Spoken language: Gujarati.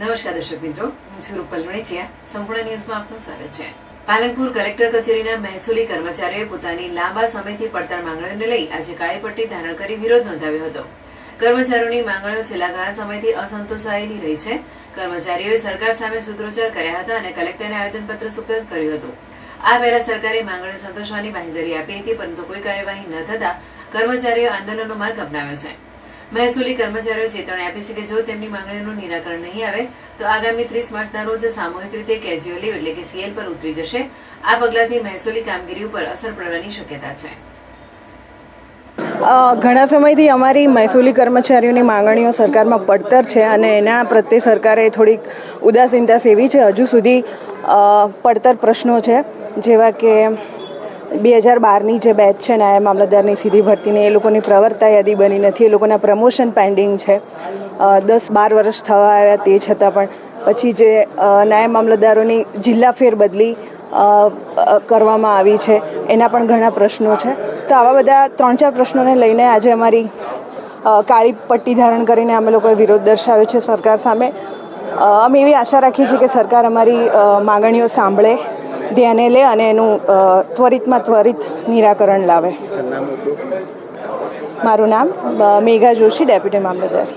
નમસ્કાર દર્શક મિત્રો, હું છું રૂપલ વણેચિયા સંપૂર્ણ ન્યૂઝમાં આપનું સ્વાગત છે. પાલનપુર કલેક્ટર કચેરીના મહેસૂલી કર્મચારીઓએ પોતાની લાંબા સમયથી પડતર માંગણીઓને લઈ આજે કાળી પટ્ટી ધારણ કરી વિરોધ નોંધાવ્યો હતો. કર્મચારીઓની માંગણીઓ છેલ્લા ઘણા સમયથી અસંતોષાયેલી રહી છે. કર્મચારીઓએ સરકાર સામે સૂત્રોચ્ચાર કર્યા હતા અને કલેક્ટરને આવેદનપત્ર સુપ્રત કર્યું હતું. આ પહેલા સરકારે માંગણીઓ સંતોષવાની બાંહેધરી આપી હતી, પરંતુ કોઈ કાર્યવાહી ન થતા કર્મચારીઓ આંદોલનનો માર્ગ અપનાવ્યો છે. મહેસૂલી કર્મચારીઓ ચેતવણી આપી છે કે જો તેમની માંગણીઓનું નિરાકરણ નહીં આવે, તો આગામી ત્રીસ માર્ચના રોજ સામૂહિક રીતે કેજ્યુઅલ એટલે કે સીએલ પર ઉતરી જશે. આ પગલાથી મહેસૂલી કામગીરી ઉપર અસર પડવાની શક્યતા છે. ઘણા સમયથી અમારી મહેસૂલી કર્મચારીઓની માંગણીઓ સરકારમાં પડતર છે અને એના પ્રત્યે સરકારે થોડીક ઉદાસીનતા સેવી છે. હજુ સુધી પડતર પ્રશ્નો છે, જેવા કે બે હજાર બારની જે બેચ છે નાયબ મામલતદારની સીધી ભરતીની, એ લોકોની પ્રવર્તા યાદી બની નથી, એ લોકોના પ્રમોશન પેન્ડિંગ છે. દસ બાર વર્ષ થવા આવ્યા તે છતાં પણ. પછી જે નાયબ મામલતદારોની જિલ્લા ફેરબદલી કરવામાં આવી છે, એના પણ ઘણા પ્રશ્નો છે. તો આવા બધા ત્રણ ચાર પ્રશ્નોને લઈને આજે અમારી કાળી પટ્ટી ધારણ કરીને અમે લોકોએ વિરોધ દર્શાવ્યો છે સરકાર સામે. અમે એવી આશા રાખીએ છીએ કે સરકાર અમારી માંગણીઓ સાંભળે. ધ્યાને લે અને એનું ત્વરિતમાં ત્વરિત નિરાકરણ લાવે. મારું નામ મેઘા જોશી ડેપ્યુટી મામલતદાર.